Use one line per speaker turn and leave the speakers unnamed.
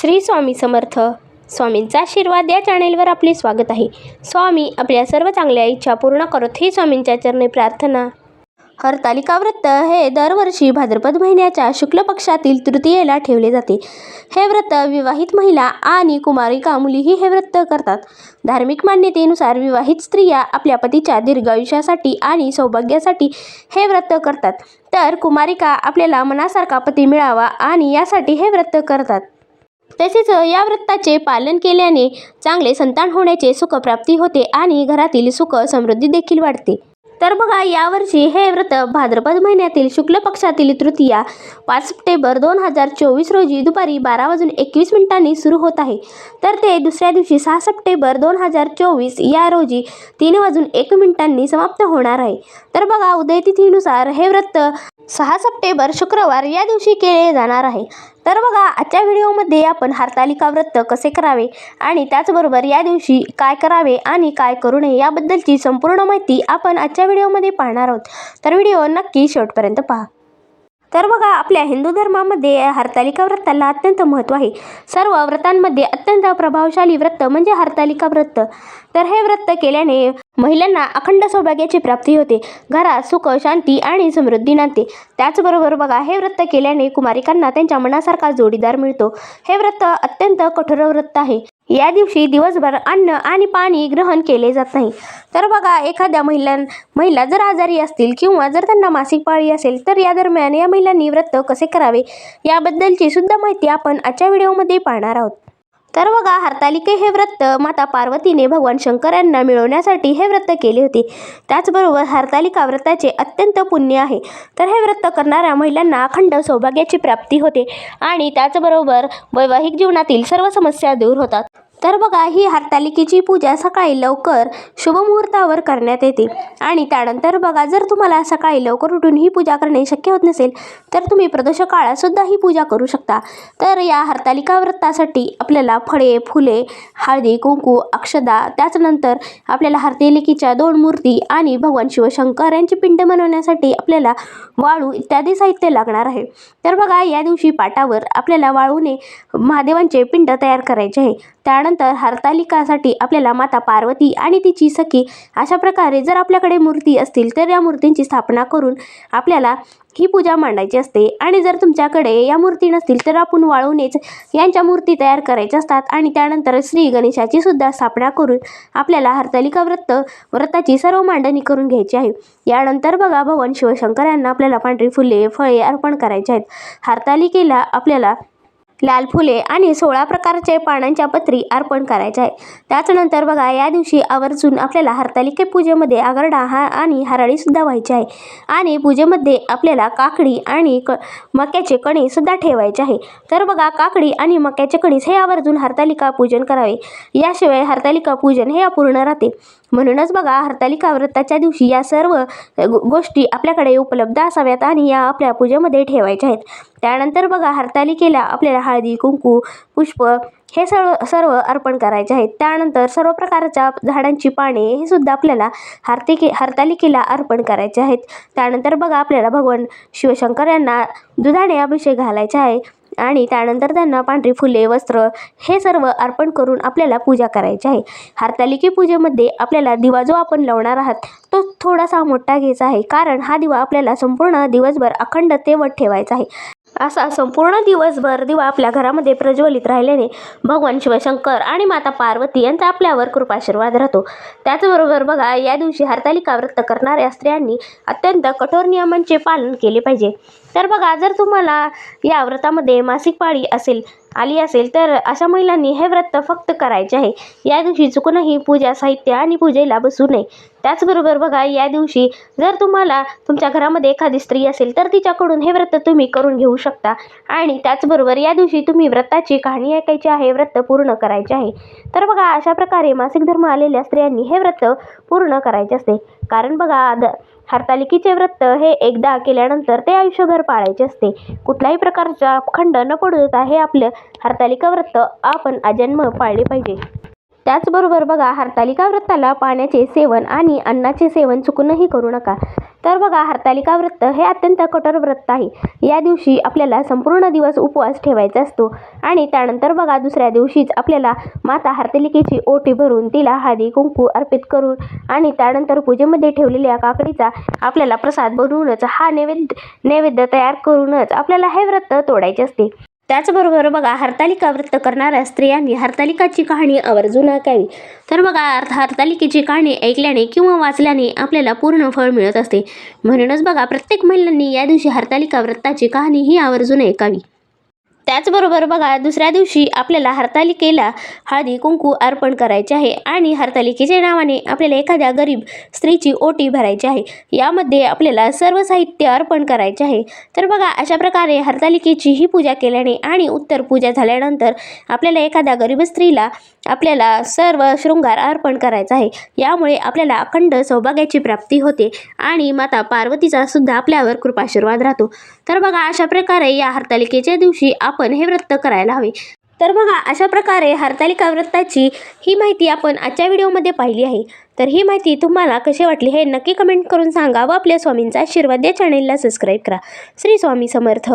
श्री स्वामी समर्थ. स्वामींचा आशीर्वाद या चॅनेलवर आपले स्वागत आहे. स्वामी आपल्या सर्व चांगल्या इच्छा पूर्ण करत ही स्वामींच्या चरणी प्रार्थना. हरतालिका व्रत हे दरवर्षी भाद्रपद महिन्याच्या शुक्ल पक्षातील तृतीयेला ठेवले जाते. हे व्रत विवाहित महिला आणि कुमारिका मुलीही हे व्रत करतात. धार्मिक मान्यतेनुसार विवाहित स्त्रिया आपल्या पतीच्या दीर्घायुष्यासाठी आणि सौभाग्यासाठी हे व्रत करतात. तर कुमारिका आपल्याला मनासारखा पती मिळावा आणि यासाठी हे व्रत करतात. तसेच या व्रताचे पालन केल्याने चांगले संतान होण्याचे सुखप्राप्ती होते आणि घरातील सुख समृद्धी देखील वाढते. तर बघा यावर्षी हे व्रत भाद्रपद महिन्यातील शुक्ल पक्षातील तृतीया पाच सप्टेंबर दोन हजार चोवीस रोजी दुपारी बारा वाजून एकवीस मिनिटांनी सुरू होत आहे. तर ते दुसऱ्या दिवशी सहा सप्टेंबर दोन हजार चोवीस या रोजी तीन वाजून एक मिनिटांनी समाप्त होणार आहे. तर बघा उदयतिथीनुसार हे व्रत सहा सप्टेंबर शुक्रवार या दिवशी केले जाणार आहे. तर बघा आजच्या व्हिडिओमध्ये आपण हरतालिका व्रत कसे करावे आणि त्याचबरोबर या दिवशी काय करावे आणि काय करू नये याबद्दलची संपूर्ण माहिती आपण आजच्या व्हिडिओमध्ये पाहणार आहोत. तर व्हिडिओ नक्की शेवटपर्यंत पहा. तर बघा आपल्या हिंदू धर्मामध्ये हरतालिका व्रताला अत्यंत महत्त्व आहे. सर्व व्रतांमध्ये अत्यंत प्रभावशाली व्रत म्हणजे हरतालिका व्रत. तर हे व्रत केल्याने महिलांना अखंड सौभाग्याची प्राप्ती होते. घरात सुख शांती आणि समृद्धी नांदते. त्याचबरोबर बघा हे व्रत केल्याने कुमारिकांना त्यांच्या मनासारखा जोडीदार मिळतो. हे व्रत अत्यंत कठोर व्रत आहे. या दिवशी दिवसभर अन्न आणि पाणी ग्रहण केले जात नाही. तर बघा एखाद्या महिला महिला जर आजारी असतील किंवा जर त्यांना मासिक पाळी असेल तर या दरम्यान या महिलांनी व्रत कसे करावे? याबद्दलची सुद्धा माहिती आपण आजच्या व्हिडिओमध्ये पाहणार आहोत. तर बघा हरतालिके हे व्रत माता पार्वतीने भगवान शंकर यांना मिळवण्यासाठी हे व्रत केले होते. त्याचबरोबर हरतालिका व्रताचे अत्यंत पुण्य आहे. तर हे व्रत करणाऱ्या महिलांना अखंड सौभाग्याची प्राप्ती होते. आणि त्याचबरोबर वैवाहिक जीवनातील सर्व समस्या दूर होतात. तर बघा ही हरतालिकेची पूजा सकाळी लवकर शुभमुहूर्तावर करण्यात येते. आणि त्यानंतर बघा जर तुम्हाला सकाळी लवकर उठून ही पूजा करणे शक्य होत नसेल तर तुम्ही प्रदोष काळातसुद्धा ही पूजा करू शकता. तर या हरतालिका व्रतासाठी आपल्याला फळे फुले हळदी कुंकू अक्षदा त्याचनंतर आपल्याला हरतालिकेच्या दोन मूर्ती आणि भगवान शिवशंकर यांची पिंड बनवण्यासाठी आपल्याला वाळू इत्यादी साहित्य लागणार आहे. तर बघा या दिवशी पाटावर आपल्याला वाळूने महादेवांचे पिंड तयार करायचे आहे. त्यानंतर हरतालिकासाठी आपल्याला माता पार्वती आणि तिची सखी अशा प्रकारे जर आपल्याकडे मूर्ती असतील तर या मूर्तींची स्थापना करून आपल्याला ही पूजा मांडायची असते. आणि जर तुमच्याकडे या मूर्ती नसतील तर आपण वाळवणेच यांच्या मूर्ती तयार करायच्या असतात. आणि त्यानंतर श्री गणेशाची सुद्धा स्थापना करून आपल्याला हरतालिका व्रत व्रताची सर्व मांडणी करून घ्यायची आहे. यानंतर बघा भगवान शिवशंकर यांना आपल्याला पांढरी फुले फळे अर्पण करायचे आहेत. हरतालिकेला आपल्याला लाल फुले आणि सोळा प्रकारचे पानांच्या पत्री अर्पण करायच्या आहे. त्याच्यानंतर बघा या दिवशी आवर्जून आपल्याला हरतालिके पूजेमध्ये आगरडा हा आणि हराळीसुद्धा व्हायची आहे. आणि पूजेमध्ये आपल्याला काकडी आणि क मक्याचे कणीसुद्धा ठेवायचे आहे. तर बघा काकडी आणि मक्याचे कणीस हे आवर्जून हरतालिका पूजन करावे. याशिवाय हरतालिका पूजन हे अपूर्ण राहते. म्हणूनच बघा हरतालिका व्रताच्या दिवशी या सर्व गोष्टी आपल्याकडे उपलब्ध असाव्यात आणि या आपल्या पूजेमध्ये ठेवायच्या आहेत. त्यानंतर बघा हरतालिकेला आपल्याला हळदी कुंकू पुष्प हे सर्व सर्व अर्पण करायचे आहेत. त्यानंतर सर्व प्रकारच्या झाडांची पाने हे सुद्धा आपल्याला हरतिके हरतालिकेला अर्पण करायचे आहेत. त्यानंतर बघा आपल्याला भगवान शिवशंकर यांना दुधाने अभिषेक घालायचा आहे. आणि त्यानंतर त्यांना पांढरी फुले वस्त्र हे सर्व अर्पण करून आपल्याला पूजा करायची आहे. हरतालिके पूजेमध्ये आपल्याला दिवा जो आपण लावणार आहात तो थोडासा मोठा घ्यायचा आहे. कारण हा दिवा आपल्याला संपूर्ण दिवसभर अखंड तेवत ठेवायचा आहे. असा संपूर्ण दिवसभर दिवा आपल्या घरामध्ये प्रज्वलित राहिल्याने भगवान शिवशंकर आणि माता पार्वती यांचा आपल्यावर कृपाशीर्वाद राहतो. त्याचबरोबर बघा या दिवशी हरतालिका व्रत करणाऱ्या स्त्रियांनी अत्यंत कठोर नियमांचे पालन केले पाहिजे. तर बघा जर तुम्हाला या व्रतामध्ये मासिक पाळी असेल आली असेल तर अशा महिलांनी हे व्रत फक्त करायचे आहे. या दिवशी चुकूनही पूजा साहित्य आणि पूजेला बसू नये. त्याचबरोबर बघा या दिवशी जर तुम्हाला तुमच्या घरामध्ये एखादी स्त्री असेल तर तिच्याकडून हे व्रत तुम्ही करून घेऊ शकता. आणि त्याचबरोबर या दिवशी तुम्ही व्रताची कहाणी ऐकायची आहे व्रत पूर्ण करायचे आहे. तर बघा अशा प्रकारे मासिक धर्म आलेल्या स्त्रियांनी हे व्रत पूर्ण करायचे असते. कारण बघा द हरतालिकेचे व्रत हे एकदा केल्यानंतर ते आयुष्यभर पाळायचे असते. कुठल्याही प्रकारचा खंड न पडू देता हे आपलं हरतालिका व्रत आपण अजन्म पाळले पाहिजे. त्याचबरोबर बघा हरतालिका व्रताला पाण्याचे सेवन आणि अन्नाचे सेवन चुकूनही करू नका. तर बघा हरतालिका व्रत हे अत्यंत कठोर व्रत आहे. या दिवशी आपल्याला संपूर्ण दिवस उपवास ठेवायचा असतो. आणि त्यानंतर बघा दुसऱ्या दिवशीच आपल्याला माता हरतालिकेची ओटी भरून तिला हळदी कुंकू अर्पित करून आणि त्यानंतर पूजेमध्ये ठेवलेल्या काकडीचा आपल्याला प्रसाद बनवूनच हा नैवेद्य नैवेद्य तयार करूनच आपल्याला हे व्रत तोडायचे असते. त्याचबरोबर बघा हरतालिका व्रत करणाऱ्या स्त्रियांनी हरतालिकाची कहाणी आवर्जून ऐकावी. तर बघा अर्थ हरतालिकेची कहाणी ऐकल्याने किंवा वाचल्याने आपल्याला पूर्ण फळ मिळत असते. म्हणूनच बघा प्रत्येक महिलांनी या दिवशी हरतालिका व्रताची कहाणी ही आवर्जून ऐकावी. त्याचबरोबर बघा दुसऱ्या दिवशी आपल्याला हरतालिकेला हळदी कुंकू अर्पण करायचे आहे आणि हरतालिकेच्या नावाने आपल्याला एखाद्या गरीब स्त्रीची ओटी भरायची आहे. यामध्ये आपल्याला सर्व साहित्य अर्पण करायचे आहे. तर बघा अशा प्रकारे हरतालिकेची ही पूजा केल्याने आणि उत्तर पूजा झाल्यानंतर आपल्याला एखाद्या गरीब स्त्रीला आपल्याला सर्व शृंगार अर्पण करायचा आहे. यामुळे आपल्याला अखंड सौभाग्याची प्राप्ती होते आणि माता पार्वतीचा सुद्धा आपल्यावर कृपाशीर्वाद राहतो. तर बघा अशा प्रकारे या हरतालिकेच्या दिवशी आपण हे व्रत करायला हवे. तर बघा अशा प्रकारे हरतालिका व्रताची ही माहिती आपण आजच्या व्हिडिओमध्ये पाहिली आहे. तर ही माहिती तुम्हाला कशी वाटली हे नक्की कमेंट करून सांगा व आपल्या स्वामींचा आशीर्वाद या चॅनेलला सबस्क्राईब करा. श्री स्वामी समर्थ.